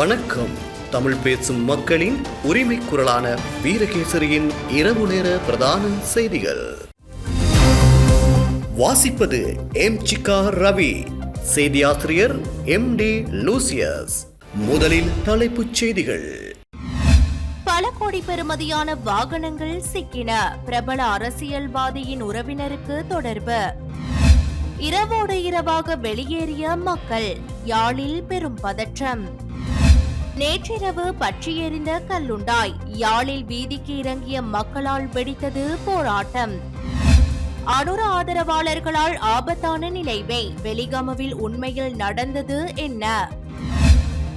வணக்கம். தமிழ் பேசும் மக்களின் உரிமை குரலான வீரகேசரியின் இரவு நேர பிரதான செய்திகள். வாசிப்பது எம். சிக்கா ரவி. செய்தியாசிரியர் எம். டி. லூசியஸ். முதலில் தலைப்புச் செய்திகள். பல கோடி பெறுமதியான வாகனங்கள் சிக்கின. பிரபல அரசியல்வாதியின் உறவினருக்கு தொடர்பு. இரவோடு இரவாக வெளியேறிய மக்கள் யாழில் பெரும் பதற்றம். நேற்றிரவு பற்றி எறிந்த கல்லுண்டாய். யாழில் வீதிக்கு இறங்கிய மக்களால் வெடித்தது போராட்டம். அனுர ஆதரவாளர்களால் ஆபத்தான நிலைமை. வெலிகமவில் உண்மையில் நடந்தது என்ன?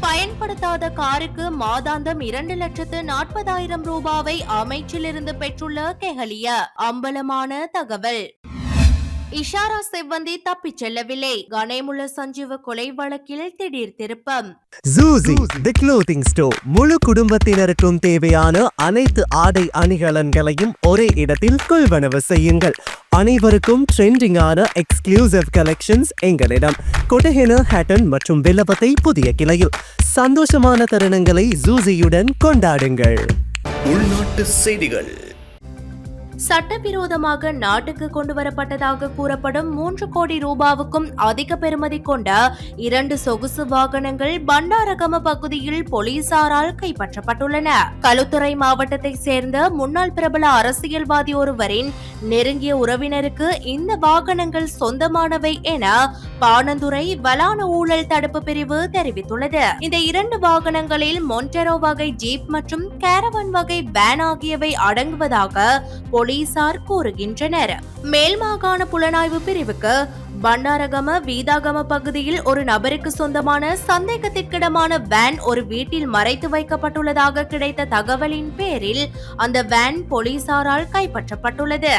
பயன்படுத்தாத காருக்கு மாதாந்தம் இரண்டு லட்சத்து நாற்பதாயிரம் ரூபாவை அமைச்சிலிருந்து பெற்றுள்ள கெஹலிய அம்பலமான தகவல். இஷாரா செவ்வந்தி தப்பிச் செல்லவில்லை. கணேமுள்ள சஞ்சீவ கொலை வழக்கில் திடீர் திருப்பம். ஜூசி தி க்ளோத்திங் ஸ்டோர் முழு குடும்பத்தினருக்கும் தேவையான அனைத்து ஆடை அணிகலன்களையும் ஒரே இடத்தில் கொள்வனவு செய்யுங்கள். அனைவருக்கும் ட்ரெண்டிங்கான எக்ஸ்க்ளூசிவ் கலெக்ஷன்ஸ் எங்களிடம். கொட்டஹென ஹேட்டன் மற்றும் வில்லபத்தை புதிய கிளையில். சந்தோஷமான தருணங்களை ஜூசியுடன் கொண்டாடுங்கள். உள்நாட்டு செய்திகள். சட்டவிரோதமாக நாட்டுக்கு கொண்டு வரப்பட்டதாக கூறப்படும் மூன்று கோடி ரூபாவுக்கும் அதிக பெறுமதி கொண்ட இரண்டு சொகுசு வாகனங்கள் பண்டாரகம பகுதியில் போலீசாரால் கைப்பற்றப்பட்டுள்ளன. களுத்துறை மாவட்டத்தை சேர்ந்த முன்னாள் பிரபல அரசியல்வாதி ஒருவரின் நெருங்கிய உறவினருக்கு இந்த வாகனங்கள் சொந்தமானவை என பாணந்துறை வலான ஊழல் தடுப்பு பிரிவு தெரிவித்துள்ளது. இந்த இரண்டு வாகனங்களில் மொன்டெரோ வகை ஜீப் மற்றும் கேரவன் வகை வேன் ஆகியவை அடங்குவதாக போலீசார் கூறுகின்றனர். மேல் மாகாண புலனாய்வு பிரிவுக்கு பண்டாரகம வீதாகம பகுதியில் ஒரு நபருக்கு சொந்தமான சந்தேகத்திற்கிடமான வேன் ஒரு வீட்டில் மறைத்து வைக்கப்பட்டுள்ளதாக கிடைத்த தகவலின் பேரில் அந்த வேன் போலீசாரால் கைப்பற்றப்பட்டுள்ளது.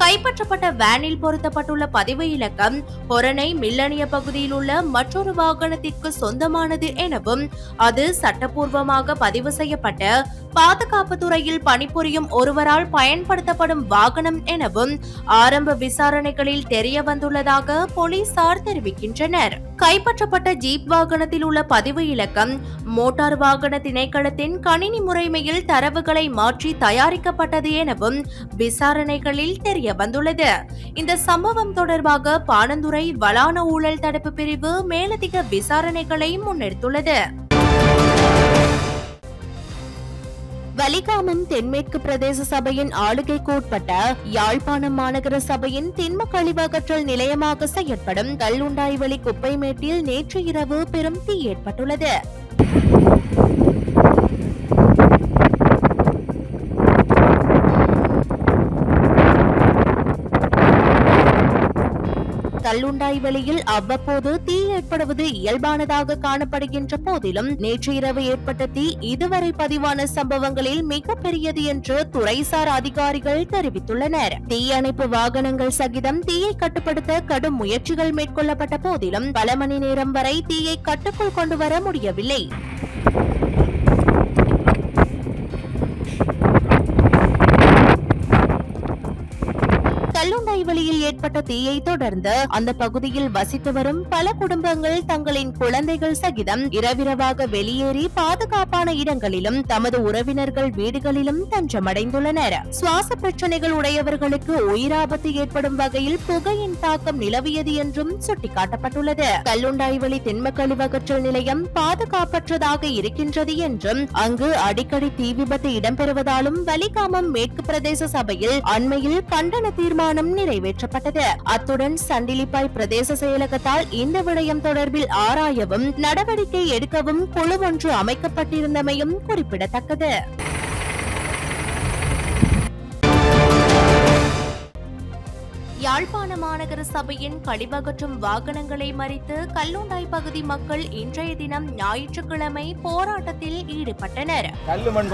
கைப்பற்றப்பட்ட வேனில் பொருத்தப்பட்டுள்ள பதிவு இலக்கம் பொரணை மில்லனிய பகுதியில் உள்ள மற்றொரு வாகனத்திற்கு சொந்தமானது எனவும் அது சட்டப்பூர்வமாக பதிவு செய்யப்பட்ட பாதுகாப்பு துறையில் பணிபுரியும் ஒருவரால் பயன்படுத்தப்படும் வாகனம் எனவும் ஆரம்ப விசாரணைகளில் தெரிய வந்துள்ளதாக போலீசார் தெரிவிக்கின்றனர். கைப்பற்றப்பட்ட ஜீப் வாகனத்தில் உள்ள பதிவு இலக்கம். மோட்டார் வாகன திணைக்களத்தின் கணினி முறைமையில் தரவுகளை மாற்றி தயாரிக்கப்பட்டது எனவும் விசாரணைகளில் தெரிய வந்துள்ளது இந்த சம்பவம் தொடர்பாக பாணந்துறை வலான ஊழல் தடுப்பு பிரிவு மேலதிக விசாரணைகளை முன்னெடுத்துள்ளது. வலிகாமம் தென்மேற்கு பிரதேச சபையின் ஆளுகைக்கு உட்பட்ட யாழ்ப்பாணம் மாநகர சபையின் திண்ம கழிவகற்றல் நிலையமாக செயற்படும் கல்லுண்டாய்வழி குப்பை மேட்டில் நேற்று இரவு பெரும் தீ ஏற்பட்டுள்ளது. கல்லுண்டாய் வெளியில் அவ்வப்போது தீ ஏற்படுவது இயல்பானதாக காணப்படுகின்ற போதிலும் நேற்று இரவு ஏற்பட்ட தீ இதுவரை பதிவான சம்பவங்களில் மிகப்பெரியது என்று துறைசார் அதிகாரிகள் தெரிவித்துள்ளனர். தீயணைப்பு வாகனங்கள் சகிதம் தீயை கட்டுப்படுத்த கடும் முயற்சிகள் மேற்கொள்ளப்பட்ட போதிலும் பல மணி நேரம் வரை தீயை கட்டுக்குள் கொண்டு வர முடியவில்லை. கல்லுண்டாய் ஏற்பட்ட தீயை தொடர்ந்து அந்த பகுதியில் வசித்து வரும் பல குடும்பங்கள் தங்களின் குழந்தைகள் சகிதம் இரவிரவாக வெளியேறி பாதுகாப்பான இடங்களிலும் தமது உறவினர்கள் வீடுகளிலும் தஞ்சமடைந்துள்ளனர். சுவாச பிரச்சனைகள் உடையவர்களுக்கு உயிராபத்து ஏற்படும் வகையில் புகையின் தாக்கம் நிலவியது என்றும் சுட்டிக்காட்டப்பட்டுள்ளது. கல்லுண்டாய்வெளி திண்ம கழிவகற்றல் நிலையம் பாதுகாப்பற்றதாக இருக்கின்றது என்றும் அங்கு அடிக்கடி தீ விபத்து இடம்பெறுவதாலும் வலிகாமம் மேற்கு பிரதேச சபையில் அண்மையில் கண்டன தீர்மானம் நிறைவேற்றப்பட்டது. அத்துடன் சண்டிலிப்பாய் பிரதேச செயலகத்தால் இந்த விடயம் தொடர்பில் ஆராயவும் நடவடிக்கை எடுக்கவும் குழு ஒன்று அமைக்கப்பட்டிருந்தமையும் குறிப்பிடத்தக்கது. யாழ்ப்பாண மாநகர சபையின் கழிவகற்றும் வாகனங்களை மறித்து கல்லுண்டாய் பகுதி மக்கள் இன்றைய தினம் ஞாயிற்றுக்கிழமை போராட்டத்தில் ஈடுபட்டனர். கல்லு மண்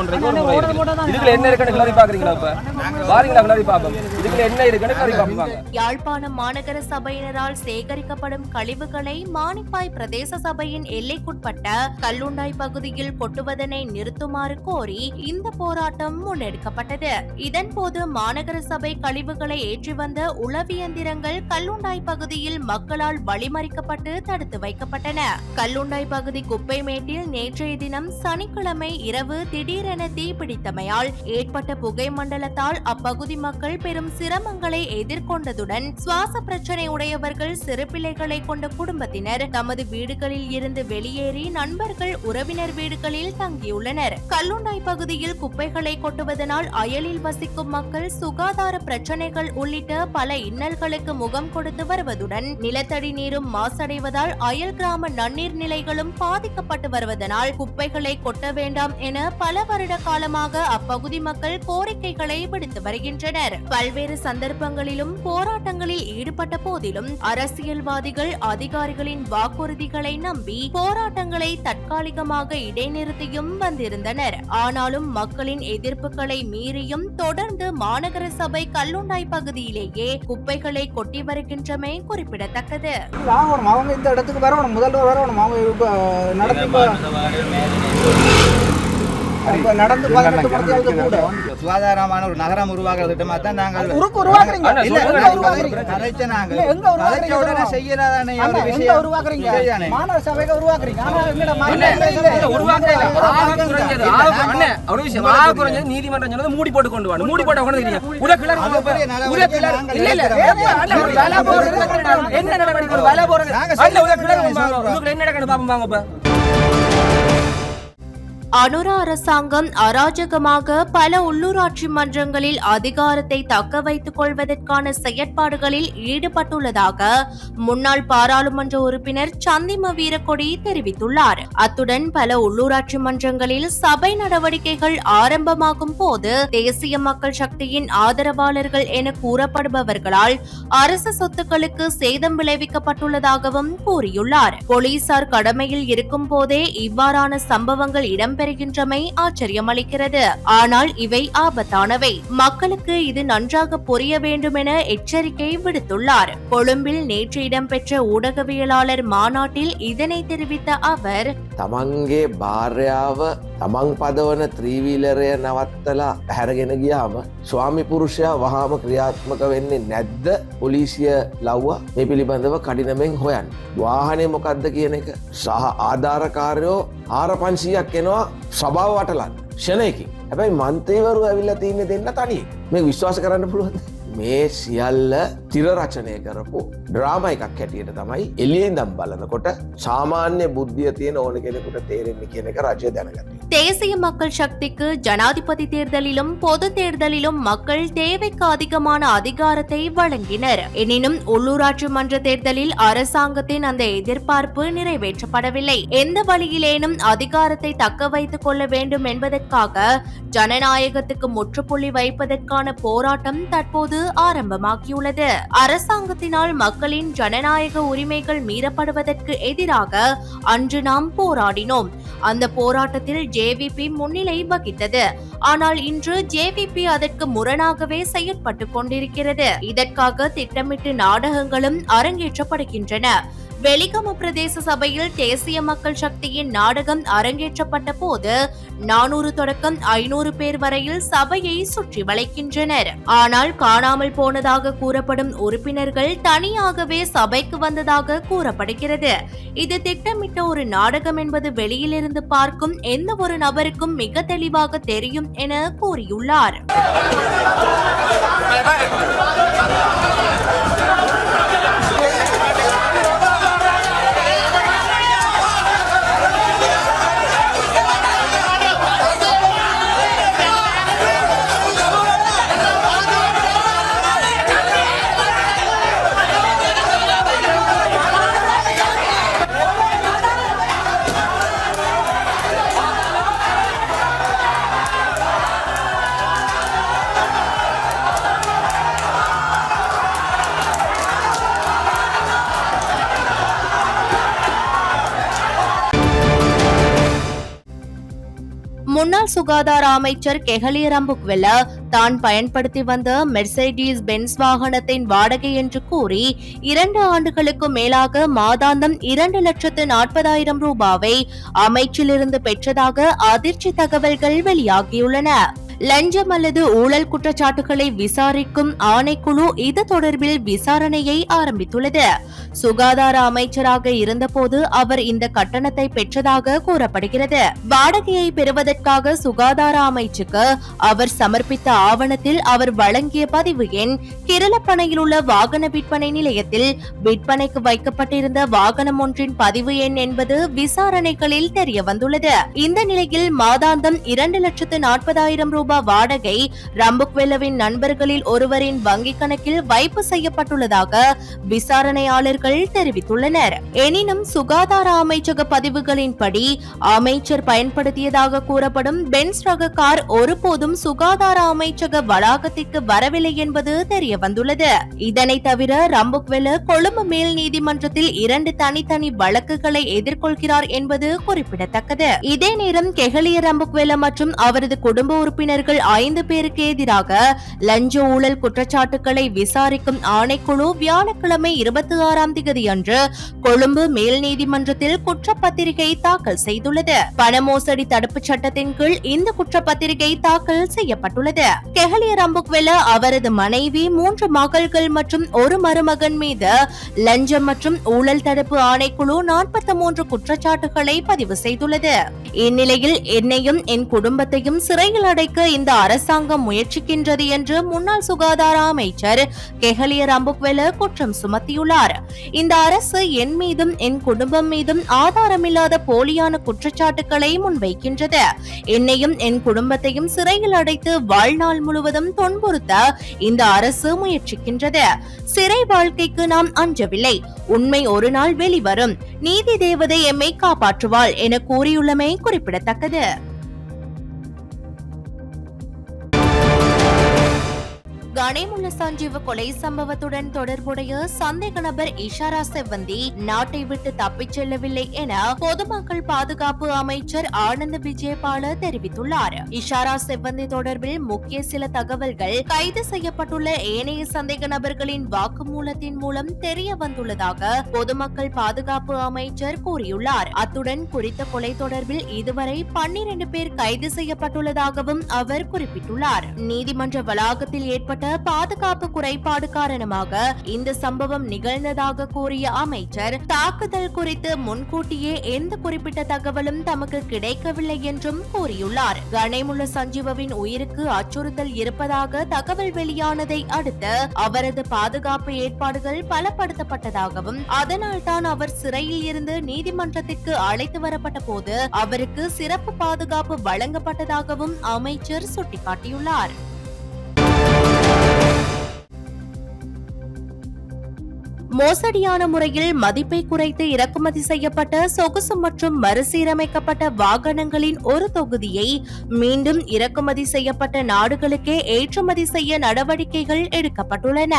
என்ன இருக்குன்னு யாழ்ப்பாணம் மாநகர சபையினரால் சேகரிக்கப்படும் கழிவுகளை மானிப்பாய் பிரதேச சபையின் எல்லைக்குட்பட்ட கல்லுண்டாய் பகுதியில் கொட்டுவதனை நிறுத்துமாறு கோரி இந்த போராட்டம் முன்னெடுக்கப்பட்டது. இதன்போது மாநகர சபை கழிவுகளை ஏற்றி வந்த உள உளவியந்திரங்கள் கல்லுண்டாய் பகுதியில் மக்களால் வழிமறிக்கப்பட்டு தடுத்து வைக்கப்பட்டன. கல்லுண்டாய் பகுதி குப்பை மேட்டில் நேற்றைய தினம் சனிக்கிழமை இரவு திடீரென தீப்பிடித்தமையால் ஏற்பட்ட புகை மண்டலத்தால் அப்பகுதி மக்கள் பெரும் சிரமங்களை எதிர்கொண்டதுடன் சுவாச பிரச்சனை உடையவர்கள் சிறுபிள்ளைகளை கொண்ட குடும்பத்தினர் தமது வீடுகளில் இருந்து வெளியேறி நண்பர்கள் உறவினர் வீடுகளில் தங்கியுள்ளனர். கல்லுண்டாய் பகுதியில் குப்பைகளை கொட்டுவதனால் அயலில் வசிக்கும் மக்கள் சுகாதார பிரச்சனைகள் உள்ளிட்ட பல இன்னல்களுக்கு முகம் கொடுத்து வருவதுடன் நிலத்தடி நீரும் மாசடைவதால் அயல் கிராம நன்னீர் நிலைகளும் பாதிக்கப்பட்டு வருவதனால் குப்பைகளை கொட்ட வேண்டாம் என பல வருட காலமாக அப்பகுதி மக்கள் கோரிக்கைகளை விடுத்து வருகின்றனர். பல்வேறு சந்தர்ப்பங்களிலும் போராட்டங்களில் ஈடுபட்ட போதிலும் அரசியல்வாதிகள் அதிகாரிகளின் வாக்குறுதிகளை நம்பி போராட்டங்களை தற்காலிகமாக இடைநிறுத்தியும் வந்திருந்தனர். ஆனாலும் மக்களின் எதிர்ப்புகளை மீறியும் தொடர்ந்து மாநகர சபை கல்லுண்டாய் பகுதியிலேயே குப்பைகளை கொட்டி வருகின்றமை குறிப்பிடத்தக்கது. அவங்க இந்த இடத்துக்கு வரணும். முதல்வர் வரணும். அவங்க நடந்து சுகாதாரமான ஒரு நகரம் உருவாக்குற திட்டமா தான் நாங்கள் உருக்கு உருவாக்குறீங்க? கதைச்ச நாங்கள். கதைச்ச உடனே. செய்யறதானே விஷயம். உருவாக்குறீங்க? மாநகர சபைக்கு உருவாக்குறீங்க. நீதிமன்றம் சொன்னது மூடி போட்டு கொண்டு வாங்க. மூடி போட்டா கொண்டு என்ன நடவடிக்கை? என்ன நடக்குன்னு பாப்போம். அனுரா அரசாங்கம் அராஜகமாக பல உள்ளூராட்சி மன்றங்களில் அதிகாரத்தை தக்க வைத்துக் கொள்வதற்கான செயற்பாடுகளில் ஈடுபட்டுள்ளதாக முன்னாள் பாராளுமன்ற உறுப்பினர் சந்திம வீரக்கொடி தெரிவித்துள்ளார். அத்துடன் பல உள்ளூராட்சி மன்றங்களில் சபை நடவடிக்கைகள் ஆரம்பமாகும் போது தேசிய மக்கள் சக்தியின் ஆதரவாளர்கள் என கூறப்படுபவர்களால் அரசு சொத்துக்களுக்கு சேதம் விளைவிக்கப்பட்டுள்ளதாகவும் கூறியுள்ளார். போலீசார் கடமையில் இருக்கும் போதே இவ்வாறான சம்பவங்கள் வருகின்றமை ஆச்சரியமளிக்கிறது. ஆனால் இவை ஆபத்தானவை. மக்களுக்கு இது நன்றாக புரிய வேண்டும் என எச்சரிக்கை விடுத்துள்ளார். கொழும்பில் நேற்று இடம்பெற்ற ஊடகவியலாளர் மாநாட்டில் இதனை தெரிவித்த அவர் තමங்கே பாரியாவ තමන් පදවන ත්‍රීවීලරය නවත්තලා හැරගෙන ගියාම ස්වාමි පුරුෂයා වහාම ක්‍රියාත්මක වෙන්නේ නැද්ද? පොලිසිය ලව්වා මේ පිළිබඳව කඩිනමෙන් හොයන්. වාහනය මොකක්ද කියන එක සහ ආධාරකාරයෝ ආර පන්සීයක් එනවා සභාව වටලන්න. ෂණයකින් හැබැයි මන්තේවරු ඇවිල්ල තියන්න දෙන්න තනි මේ විශ්වාස කරන්න පුළුවන් මේ සියල්ල තිරරචනය කරපු ඩ්‍රාම එකක් හැටියට තමයි එලියෙන් දම් බලනකොට සාමාන්‍ය බුද්ධිය තියෙන ඕන කෙනෙකුට තේරෙන්නේ කියන එක රජය දැනගත. தேசிய மக்கள் சக்திக்கு ஜனாதிபதி தேர்தலிலும் பொது தேர்தலிலும் மக்கள் தேவைக்கு அதிகமான அதிகாரத்தை வழங்கினர் எனினும் உள்ளூராட்சி மன்ற தேர்தலில் அரசாங்கத்தின் அந்த எதிர்பார்ப்பு நிறைவேற்றப்படவில்லை எந்த வழியிலேனும் அதிகாரத்தை தக்க வைத்துக் கொள்ள வேண்டும் என்பதற்காக ஜனநாயகத்துக்கு முற்றுப்புள்ளி வைப்பதற்கான போராட்டம் தற்போது ஆரம்பமாகியுள்ளது அரசாங்கத்தினால் மக்களின் ஜனநாயக உரிமைகள் மீறப்படுவதற்கு எதிராக அன்று நாம் போராடினோம். அந்த போராட்டத்தில் ஜேவிபி முன்னிலை வகித்தது. ஆனால் இன்று ஜேவிபி அதற்கு முரணாகவே செயற்பட்டு கொண்டிருக்கிறது. இதற்காக திட்டமிட்டு நாடகங்களும் அரங்கேற்றப்படுகின்றன. வெலிகம பிரதேச சபையில் தேசிய மக்கள் சக்தியின் நாடகம் அரங்கேற்றப்பட்ட போது நானூறு தொடக்கம் ஐநூறு பேர் வரையில் சபையை சுற்றி வளைக்கின்றனர். ஆனால் காணாமல் போனதாக கூறப்படும் உறுப்பினர்கள் தனியாகவே சபைக்கு வந்ததாக கூறப்படுகிறது. இது திட்டமிட்ட ஒரு நாடகம் என்பது வெளியிலிருந்து பார்க்கும் எந்த ஒரு நபருக்கும் மிக தெளிவாக தெரியும் என கூறியுள்ளார். முன்னாள் சுகாதார அமைச்சர் கெஹலிய ரம்புக்வெல தான் பயன்படுத்தி வந்த மெர்சைடிஸ் பென்ஸ் வாகனத்தின் வாடகை என்று கூறி இரண்டு ஆண்டுகளுக்கு மேலாக மாதாந்தம் இரண்டு லட்சத்து நாற்பதாயிரம் ரூபாவை அமைச்சிலிருந்து பெற்றதாக அதிர்ச்சி தகவல்கள் வெளியாகியுள்ளன. லஞ்சம் அல்லது ஊழல் குற்றச்சாட்டுகளை விசாரிக்கும் ஆணைக்குழு இது தொடர்பில் விசாரணையை ஆரம்பித்துள்ளது. சுகாதார அமைச்சராக இருந்தபோது அவர் இந்த கட்டணத்தை பெற்றதாக கூறப்படுகிறது. வாடகையை பெறுவதற்காக சுகாதார அமைச்சுக்கு அவர் சமர்ப்பித்த ஆவணத்தில் அவர் வழங்கிய பதிவு எண் கிரளப்பனையில் உள்ள வாகன விற்பனை நிலையத்தில் விற்பனைக்கு வைக்கப்பட்டிருந்த வாகனம் ஒன்றின் பதிவு எண் என்பது விசாரணைகளில் தெரிய வந்துள்ளது இந்த நிலையில் மாதாந்தம் இரண்டு லட்சத்து நாற்பதாயிரம் ரூபாய் வாடகை ரம்புக்வெல்லவின் நண்பர்களில் ஒருவரின் வங்கிக் கணக்கில் வைப்பு செய்யப்பட்டுள்ளதாக விசாரணையாளர்கள் தெரிவித்துள்ளனர். எனினும் சுகாதார அமைச்சக பதிவுகளின்படி அமைச்சர் பயன்படுத்தியதாக கூறப்படும் பென்ஸ் ரக கார் ஒருபோதும் சுகாதார அமைச்சக வளாகத்திற்கு வரவில்லை என்பது தெரிய வந்துள்ளது இதனை தவிர ரம்புக்வெல கொழும்பு மேல் நீதிமன்றத்தில் இரண்டு தனித்தனி வழக்குகளை எதிர்கொள்கிறார் என்பது குறிப்பிடத்தக்கது. இதே நேரம் கெஹலிய ரம்புக்வெல மற்றும் அவரது குடும்ப உறுப்பினர் உறுப்பினர்கள் ஐந்து பேருக்கு எதிராக லஞ்ச ஊழல் குற்றச்சாட்டுகளை விசாரிக்கும் ஆணைக்குழு வியாழக்கிழமை இருபத்தி ஆறாம் தேதி அன்று கொழும்பு மேல் நீதிமன்றத்தில் குற்றப்பத்திரிகை தாக்கல் செய்துள்ளது. பண மோசடி தடுப்புச் சட்டத்தின் கீழ் இந்த குற்றப்பத்திரிகை தாக்கல் செய்யப்பட்டுள்ளது. கெஹலிய ரம்புக்வெல அவரது மனைவி மூன்று மகள்கள் மற்றும் ஒரு மருமகன் மீது லஞ்சம் மற்றும் ஊழல் தடுப்பு ஆணைக்குழு நாற்பத்தி மூன்று குற்றச்சாட்டுகளை பதிவு செய்துள்ளது. இந்நிலையில் என்னையும் என் குடும்பத்தையும் சிறையில் அடைக்க இந்த அரசாங்கம் முயற்சிக்கின்றது என்று முன்னாள் சுகாதார அமைச்சர் கெஹலிய ரம்புக்வெல குற்றம் சுமத்தியுள்ளார். இந்த அரசு என் மீதும் என் குடும்பம் மீதும் ஆதாரமில்லாத போலியான குற்றச்சாட்டுகளை முன்வைக்கின்றது. என்னையும் என் குடும்பத்தையும் சிறையில் அடைத்து வாழ்நாள் முழுவதும் துன்புறுத்த இந்த அரசு முயற்சிக்கின்றது. சிறை வாழ்க்கைக்கு நாம் அஞ்சவில்லை. உண்மை ஒரு நாள் வெளிவரும். நீதி தேவதை எம்மை காப்பாற்றுவாள் என கூறியுள்ளமை குறிப்பிடத்தக்கது. கணேமுல்ல சஞ்சீவ கொலை சம்பவத்துடன் தொடர்புடைய சந்தேக நபர் இஷாரா செவ்வந்தி நாட்டை விட்டு தப்பிச் செல்லவில்லை என பொதுமக்கள் பாதுகாப்பு அமைச்சர் ஆனந்த் விஜயபால தெரிவித்துள்ளார். இஷாரா செவ்வந்தி தொடர்பில் முக்கிய சில தகவல்கள் கைது செய்யப்பட்டுள்ள ஏனைய சந்தேக நபர்களின் வாக்குமூலத்தின் மூலம் தெரிய வந்துள்ளதாக பொதுமக்கள் பாதுகாப்பு அமைச்சர் கூறியுள்ளார். அத்துடன் குறித்த கொலை தொடர்பில் இதுவரை பன்னிரண்டு பேர் கைது செய்யப்பட்டுள்ளதாகவும் அவர் குறிப்பிட்டுள்ளார். நீதிமன்ற வளாகத்தில் ஏற்பட்ட பாதுகாப்பு குறைபாடு காரணமாக இந்த சம்பவம் நிகழ்ந்ததாக கூறிய அமைச்சர் தாக்குதல் குறித்து முன்கூட்டியே எந்த குறிப்பிட்ட தகவலும் தமக்கு கிடைக்கவில்லை என்றும் கூறியுள்ளார். கணேமுள்ள சஞ்சீவவின் உயிருக்கு அச்சுறுத்தல் இருப்பதாக தகவல் வெளியானதை அடுத்து அவரது பாதுகாப்பு ஏற்பாடுகள் பலப்படுத்தப்பட்டதாகவும் அதனால் தான் அவர் சிறையில் இருந்து நீதிமன்றத்திற்கு அழைத்து வரப்பட்ட போது அவருக்கு சிறப்பு பாதுகாப்பு வழங்கப்பட்டதாகவும் அமைச்சர் சுட்டிக்காட்டியுள்ளார். மோசடியான முறையில் மதிப்பை குறைத்து இறக்குமதி செய்யப்பட்ட சொகுசு மற்றும் மறுசீரமைக்கப்பட்ட வாகனங்களின் ஒரு தொகுதியை மீண்டும் இறக்குமதி செய்யப்பட்ட நாடுகளுக்கே ஏற்றுமதி செய்ய நடவடிக்கைகள் எடுக்கப்பட்டுள்ளன.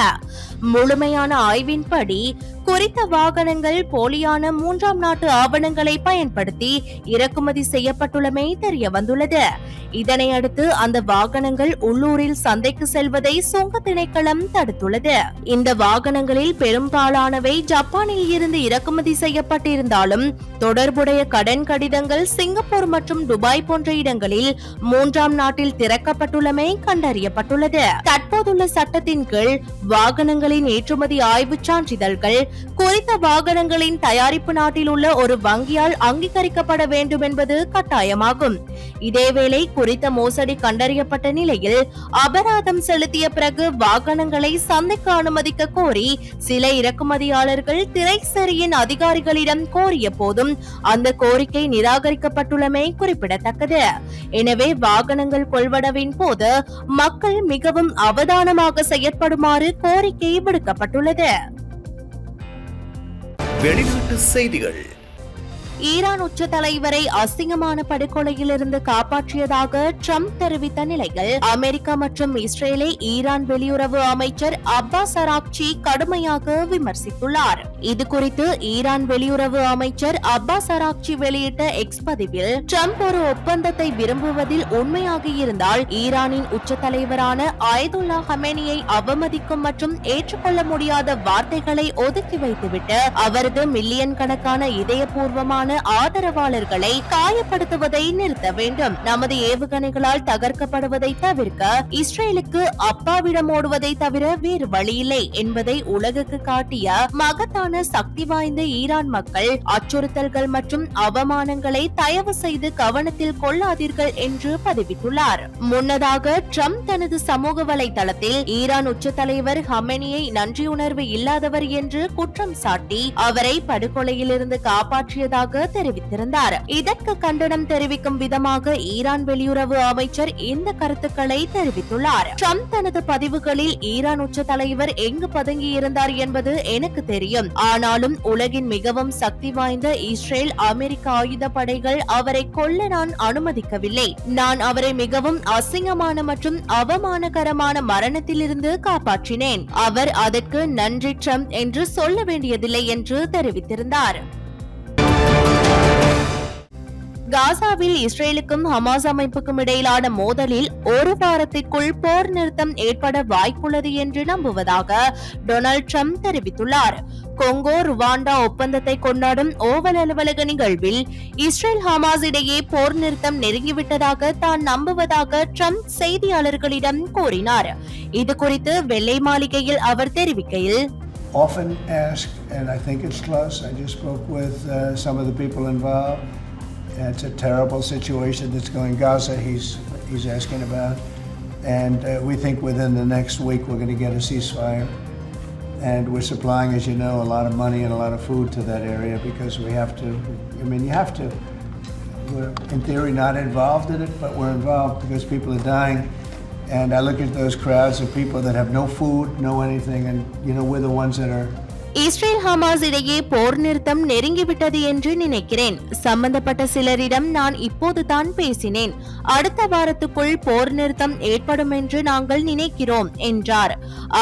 முழுமையான ஆய்வின்படி குறித்த வாகனங்கள் போலியான மூன்றாம் நாட்டு ஆவணங்களை பயன்படுத்தி இறக்குமதி செய்யப்பட்டுள்ளமை தெரிய வந்துள்ளது இதனை அடுத்து அந்த வாகனங்கள் உள்ளூரில் சந்தைக்கு செல்வதை சுங்க திணைக்களம் தடுத்துள்ளது. இந்த வாகனங்களில் பெரும்பாலானவை ஜப்பானில் இருந்து இறக்குமதி செய்யப்பட்டிருந்தாலும் தொடர்புடைய கடன் கடிதங்கள் சிங்கப்பூர் மற்றும் துபாய் போன்ற இடங்களில் மூன்றாம் நாட்டில் திறக்கப்பட்டுள்ளமை கண்டறியப்பட்டுள்ளது. தற்போதுள்ள சட்டத்தின் கீழ் வாகனங்களின் ஏற்றுமதி ஆய்வு சான்றிதழ்கள் குறித்த வாகனங்களின் தயாரிப்பு நாட்டில் உள்ள ஒரு வங்கியால் அங்கீகரிக்கப்பட வேண்டும் என்பது கட்டாயமாகும். இதேவேளை குறித்த மோசடி கண்டறியப்பட்ட நிலையில் அபராதம் செலுத்திய பிறகு வாகனங்களை சந்தைக்கு அனுமதிக்க கோரி சில இறக்குமதியாளர்கள் திரைசரியின் அதிகாரிகளிடம் கோரிய போதும். அந்த கோரிக்கை நிராகரிக்கப்பட்டுள்ளமை குறிப்பிடத்தக்கது. எனவே வாகனங்கள் கொள்வனவின் போது மக்கள் மிகவும் அவதானமாக செயற்படுமாறு கோரிக்கை விடுக்கப்பட்டுள்ளது. வெளிநாட்டு செய்திகள். ஈரான் உச்ச தலைவரை அசிங்கமான படுகொலையிலிருந்து காப்பாற்றியதாக ட்ரம்ப் தெரிவித்த நிலையில் அமெரிக்கா மற்றும் இஸ்ரேலை ஈரான் வெளியுறவு அமைச்சர் அப்பாஸ் அராக்சி கடுமையாக விமர்சித்துள்ளார். இது குறித்து ஈரான் வெளியுறவு அமைச்சர் அப்பாஸ் அராக்சி வெளியிட்ட எக்ஸ் பதிவில் ட்ரம்ப் ஒரு ஒப்பந்தத்தை விரும்புவதில் உண்மையாக இருந்தால் ஈரானின் உச்ச தலைவரான அயதுல்லா ஹமேனியை அவமதிக்கும் மற்றும் ஏற்றுக்கொள்ள முடியாத வார்த்தைகளை ஒதுக்கி வைத்துவிட்டு அவரது மில்லியன் கணக்கான இதயபூர்வமான இஸ்ரேலுக்கான ஆதரவாளர்களை காயப்படுத்துவதை நிறுத்த வேண்டும். நமது ஏவுகணைகளால் தகர்க்கப்படுவதை தவிர்க்க இஸ்ரேலுக்கு அப்பாவிடம் ஓடுவதை தவிர வேறு வழியில்லை என்பதை உலகுக்கு காட்டிய மகத்தான சக்தி வாய்ந்த ஈரான் மக்கள் அச்சுறுத்தல்கள் மற்றும் அவமானங்களை தயவு செய்து கவனத்தில் கொள்ளாதீர்கள் என்று பதிவிட்டுள்ளார். முன்னதாக ட்ரம்ப் தனது சமூக வலைதளத்தில் ஈரான் உச்ச தலைவர் ஹமெனியை நன்றியுணர்வு இல்லாதவர் என்று குற்றம் சாட்டி அவரை படுகொலையிலிருந்து காப்பாற்றியதாக தெரிவித்திருந்தார். இதற்கு கண்டனம் தெரிவிக்கும் விதமாக ஈரான் வெளியுறவு அமைச்சர் இந்த கருத்துக்களை தெரிவித்துள்ளார். ட்ரம்ப் தனது பதிவுகளில் ஈரான் உச்ச தலைவர் எங்கு பதுங்கி இருந்தார் என்பது எனக்கு தெரியும். ஆனாலும் உலகின் மிகவும் சக்தி வாய்ந்த இஸ்ரேல் அமெரிக்க ஆயுத படைகள் அவரை கொல்ல நான் அனுமதிக்கவில்லை. நான் அவரை மிகவும் அசிங்கமான மற்றும் அவமானகரமான மரணத்திலிருந்து காப்பாற்றினேன். அவர் அதற்கு நன்றி ட்ரம்ப் என்று சொல்ல வேண்டியதில்லை என்று தெரிவித்திருந்தார். காசாவில் இஸ்ரேலுக்கும் ஹமாஸ் அமைப்புக்கும் இடையிலான மோதலில் ஒரு வாரத்திற்குள் போர் நிறுத்தம் ஏற்பட வாய்ப்புள்ளது என்று நம்புவதாக டொனால்ட் ட்ரம்ப் தெரிவித்துள்ளார் கொங்கோ ருவாண்டா ஒப்பந்தத்தை கொண்டாடும் ஓவல் அலுவலக நிகழ்வில் இஸ்ரேல் ஹமாஸ் இடையே போர் நிறுத்தம் நெருங்கிவிட்டதாக தான் நம்புவதாக ட்ரம்ப் செய்தியாளர்களிடம் கூறினார் இது குறித்து வெள்ளை மாளிகையில் அவர் தெரிவிக்கையில் often asked, and I think it's close. I just spoke with uh, some of the people involved. It's a terrible situation that's going Gaza. He's he's asking about, and uh, we think within the next week we're going to get a ceasefire. And we're supplying, as you know, a lot of money and a lot of food to that area because we have to. I mean, you have to. We're in theory not involved in it, but we're involved because people are dying. And I look at those crowds of people that have no food, no anything, and you know, we're the ones that are Israel Hamas இடையே போர் நிறுத்தம் நெருங்கிவிட்டது என்று நினைக்கிறேன். சம்பந்தப்பட்ட சிலரிடம் நான் இப்போதுதான் பேசினேன். அடுத்த வாரத்துக்குள் போர் நிறுத்தம் ஏற்படும் என்று நாங்கள் நினைக்கிறோம் என்றார்.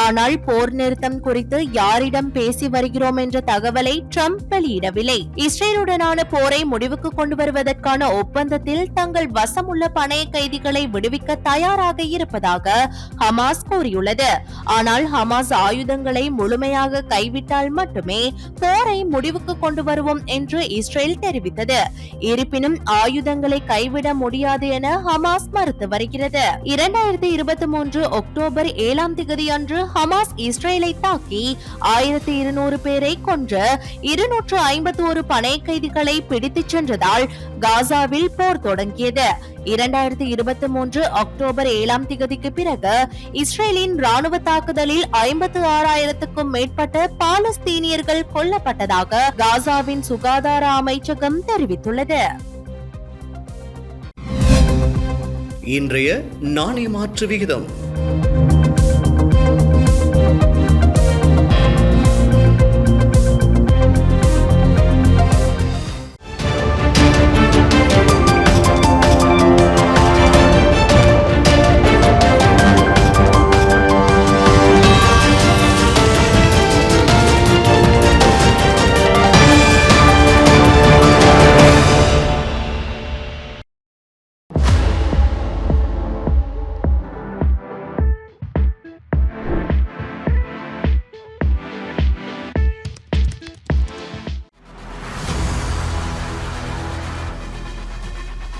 ஆனால் போர் நிறுத்தம் குறித்து யாரிடம் பேசி வருகிறோம் என்ற தகவலை ட்ரம்ப் வெளியிடவில்லை. இஸ்ரேலுடனான போரை முடிவுக்கு கொண்டு வருவதற்கான ஒப்பந்தத்தில் தங்கள் வசமுள்ள பணைய கைதிகளை விடுவிக்க தயாராக இருப்பதாக ஹமாஸ் கூறியுள்ளது. ஆனால் ஹமாஸ் ஆயுதங்களை முழுமையாக கைவிட்டால் மட்டுமே போரை முடிவுக்கு கொண்டு வருவோம் என்று இஸ்ரேல் தெரிவித்தது. இருப்பினும் ஆயுதங்களை கைவிட முடியாது என ஹமாஸ் மறுத்து வருகிறது. இரண்டாயிரத்தி இருபத்தி மூன்று அக்டோபர் ஏழாம் தேதி அன்று ஹமாஸ் இஸ்ரேலை தாக்கி ஆயிரத்தி இருநூறு பேரை கொன்று இருநூற்று ஐம்பத்தி ஒரு பனை கைதிகளை பிடித்துச் சென்றதால் காசாவில் போர் தொடங்கியது. இரண்டாயிரத்தி இருபத்தி மூன்று அக்டோபர் ஏழாம் திகதிக்கு பிறகு இஸ்ரேலின் ராணுவ தாக்குதலில் ஐம்பத்து ஆறாயிரத்துக்கும் மேற்பட்ட பாலஸ்தீனியர்கள் கொல்லப்பட்டதாக காசாவின் சுகாதார அமைச்சகம் தெரிவித்துள்ளது. இன்றைய நாணய மாற்று விகிதம்.